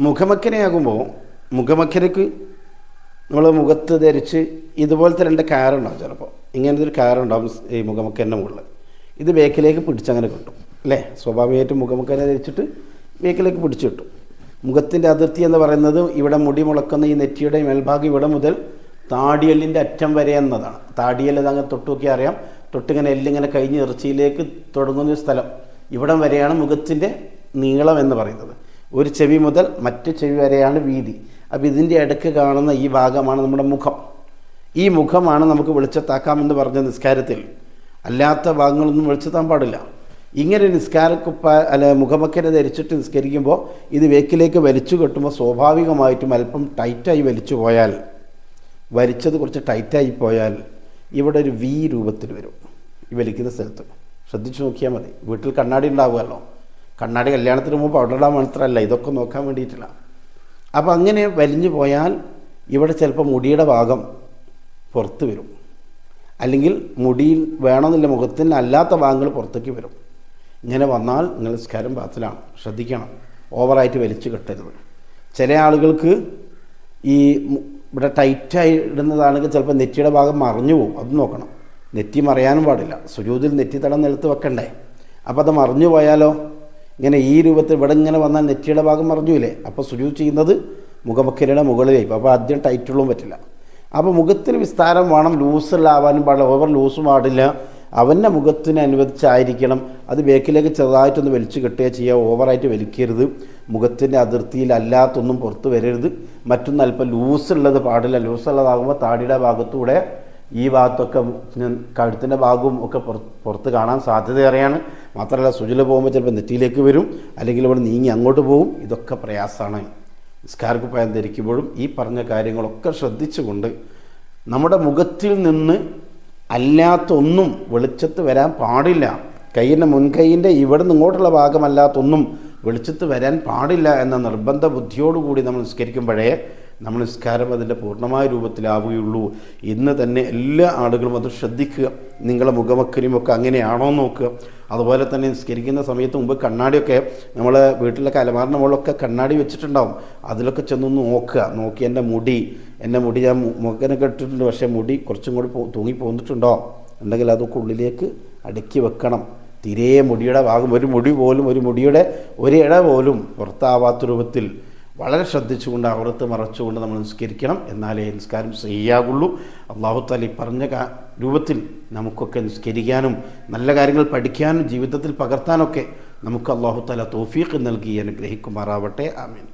മുഖമക്കനയാകുമ്പോൾ മുഖമക്കനക്ക് നമ്മൾ മുഖത്ത് ധരിച്ച് ഇതുപോലത്തെ രണ്ട് കയറുണ്ടാവും ചിലപ്പോൾ ഇങ്ങനത്തെ ഒരു കയറുണ്ടാവും ഈ മുഖമക്കന്റെ മുകളിൽ ഇത് ബേക്കിലേക്ക് പിടിച്ചങ്ങനെ കിട്ടും അല്ലേ? സ്വാഭാവികമായിട്ടും മുഖമക്കനെ ധരിച്ചിട്ട് ബേക്കിലേക്ക് പിടിച്ചു കിട്ടും. മുഖത്തിന്റെ അതിർത്തി എന്ന് പറയുന്നത് ഇവിടെ മുടി മുളക്കുന്ന ഈ നെറ്റിയുടെ മേൽഭാഗം ഇവിടെ മുതൽ താടിയല്ലിന്റെ അറ്റം വരെ എന്നതാണ്. താടിയൽ അങ്ങനെ തൊട്ട് നോക്കിയാൽ അറിയാം. തൊട്ടിങ്ങനെ എല്ലിങ്ങനെ കഴിഞ്ഞ് ഇറച്ചിയിലേക്ക് തുടങ്ങുന്ന ഒരു സ്ഥലം. ഇവിടം വരെയാണ് മുഖത്തിന്റെ നീളം എന്ന് പറയുന്നത്. ഒരു ചെവി മുതൽ മറ്റു ചെവി വരെയാണ് വീതി. അപ്പോൾ ഇതിന്റെ ഇടയ്ക്ക് കാണുന്ന ഈ ഭാഗമാണ് നമ്മുടെ മുഖം. ഈ മുഖമാണ് നമുക്ക് വെളിച്ചത്താക്കാമെന്ന് പറഞ്ഞ നിസ്കാരത്തിൽ. അല്ലാത്ത ഭാഗങ്ങളൊന്നും വെളിച്ചെത്താൻ പാടില്ല. ഇങ്ങനെ നിസ്കാരക്കുപ്പ അല്ല മുഖമക്കനെ ധരിച്ചിട്ട് നിസ്കരിക്കുമ്പോൾ ഇത് വേക്കിലേക്ക് വലിച്ചു കെട്ടുമ്പോൾ സ്വാഭാവികമായിട്ടും അല്പം ടൈറ്റായി വലിച്ചു പോയാൽ വലിച്ചത് കുറച്ച് ടൈറ്റായി പോയാൽ ഇവിടെ ഒരു വി രൂപത്തിൽ വരും. ഈ വലിക്കുന്ന സ്ഥലത്ത്. ശ്രദ്ധിച്ചു നോക്കിയാൽ മതി. വീട്ടിൽ കണ്ണാടി ഉണ്ടാവുമല്ലോ കണ്ണാടി കല്യാണത്തിന് മുമ്പ് ഇടാൻ മാത്രമല്ല ഇതൊക്കെ നോക്കാൻ വേണ്ടിയിട്ടില്ല. അപ്പോൾ അങ്ങനെ വലിഞ്ഞു പോയാൽ ഇവിടെ ചിലപ്പോൾ മുടിയുടെ ഭാഗം പുറത്ത് വരും. അല്ലെങ്കിൽ മുടിയിൽ വേണമെന്നില്ല മുഖത്തിന് അല്ലാത്ത ഭാഗങ്ങൾ പുറത്തേക്ക് വരും. ഇങ്ങനെ വന്നാൽ നിങ്ങൾ നിസ്കാരം പാത്തിലാണ് ശ്രദ്ധിക്കണം. ഓവറായിട്ട് വലിച്ചു കെട്ടരുത്. ചില ആളുകൾക്ക് ഈ ഇവിടെ ടൈറ്റായി ഇടുന്നതാണെങ്കിൽ ചിലപ്പോൾ നെറ്റിയുടെ ഭാഗം മറിഞ്ഞു പോകും. അത് നോക്കണം. നെറ്റി മറിയാനും പാടില്ല. സുരൂതിൽ നെറ്റി തടം നിലത്ത് വെക്കണ്ടേ? അപ്പോൾ അത് മറിഞ്ഞു പോയാലോ? ഇങ്ങനെ ഈ രൂപത്തിൽ ഇവിടെ ഇങ്ങനെ വന്നാൽ നെറ്റിയുടെ ഭാഗം മറിഞ്ഞൂലേ? അപ്പോൾ സുജൂത് ചെയ്യുന്നത് മുഖമക്കരയുടെ മുകളിലേക്ക് അപ്പോൾ ആദ്യം ടൈറ്റുള്ളതും പറ്റില്ല. അപ്പോൾ മുഖത്തിന് വിസ്താരം വേണം. ലൂസുള്ള ആവാനും പാടില്ല. ഓവർ ലൂസും പാടില്ല. അവന്റെ മുഖത്തിന് അനുവദിച്ചായിരിക്കണം. അത് ബേക്കിലേക്ക് ചെറുതായിട്ടൊന്ന് വലിച്ചു കെട്ടുക ചെയ്യുക. ഓവറായിട്ട് വലിക്കരുത്. മുഖത്തിന്റെ അതിർത്തിയിൽ അല്ലാത്തൊന്നും പുറത്ത് വരരുത്. മറ്റൊന്ന് അല്പം ലൂസുള്ളത് പാടില്ല. ലൂസുള്ളതാകുമ്പോൾ താടിയുടെ ഭാഗത്തൂടെ ഈ ഭാഗത്തൊക്കെ കഴുത്തിന്റെ ഭാഗവും ഒക്കെ പുറത്ത് കാണാൻ സാധ്യതയേറെയാണ്. മാത്രമല്ല സുജിൽ പോകുമ്പോൾ ചിലപ്പോൾ നെറ്റിയിലേക്ക് വരും അല്ലെങ്കിൽ ഇവിടെ നീങ്ങി അങ്ങോട്ട് പോകും. ഇതൊക്കെ പ്രയാസമാണ്. നിസ്കാരക്കുപ്പായം ധരിക്കുമ്പോഴും ഈ പറഞ്ഞ കാര്യങ്ങളൊക്കെ ശ്രദ്ധിച്ചുകൊണ്ട് നമ്മുടെ മുഖത്തിൽ നിന്ന് അല്ലാത്തൊന്നും വെളിച്ചത്ത് വരാൻ പാടില്ല. കൈയിന്റെ മുൻകൈയിന്റെ ഇവിടെ നിന്ന് ഇങ്ങോട്ടുള്ള ഭാഗമല്ലാത്തൊന്നും വെളിച്ചത്ത് വരാൻ പാടില്ല എന്ന നിർബന്ധ ബുദ്ധിയോടുകൂടി നമ്മൾ നിസ്കരിക്കുമ്പോഴേ നമ്മൾ നിസ്കാരം അതിന്റെ പൂർണമായ രൂപത്തിലാവുകയുള്ളൂ. ഇന്ന് തന്നെ എല്ലാ ആളുകളും അത് ശ്രദ്ധിക്കുക. നിങ്ങളെ മുഖമക്കരും ഒക്കെ അങ്ങനെയാണോ നോക്കുക. അതുപോലെ തന്നെ നിസ്കരിക്കുന്ന സമയത്ത് മുമ്പ് കണ്ണാടിയൊക്കെ നമ്മൾ വീട്ടിലെ അലമാറിന്റെ മുകളിലൊക്കെ കണ്ണാടി വെച്ചിട്ടുണ്ടാവും. അതിലൊക്കെ ചെന്നൊന്ന് നോക്കുക. നോക്കി എന്റെ മുടി. എന്റെ മുടി ഞാൻ മുഖനൊക്കെ ഇട്ടിട്ടുണ്ട് പക്ഷേ മുടി കുറച്ചും കൂടി തൂങ്ങി പോന്നിട്ടുണ്ടോ ഉണ്ടെങ്കിൽ അതൊക്കെ ഉള്ളിലേക്ക് അടുക്കി വെക്കണം. തീരെ മുടിയുടെ ഭാഗം ഒരു മുടി പോലും ഒരു മുടിയുടെ ഒരു ഇട പോലും പുറത്താവാത്ത രൂപത്തിൽ വളരെ ശ്രദ്ധിച്ചുകൊണ്ട് അവിടുത്തെ മറച്ചുകൊണ്ട് നമ്മൾ നിസ്കരിക്കണം. എന്നാലേ നിസ്കാരം ചെയ്യാകുള്ളൂ അള്ളാഹുത്താലി പറഞ്ഞ രൂപത്തിൽ നമുക്കൊക്കെ നിസ്കരിക്കാനും നല്ല കാര്യങ്ങൾ പഠിക്കാനും ജീവിതത്തിൽ പകർത്താനൊക്കെ നമുക്ക് അള്ളാഹുത്താല തോഫീഖ് നൽകി അനുഗ്രഹിക്കുമാറാവട്ടെ. ആമീൻ.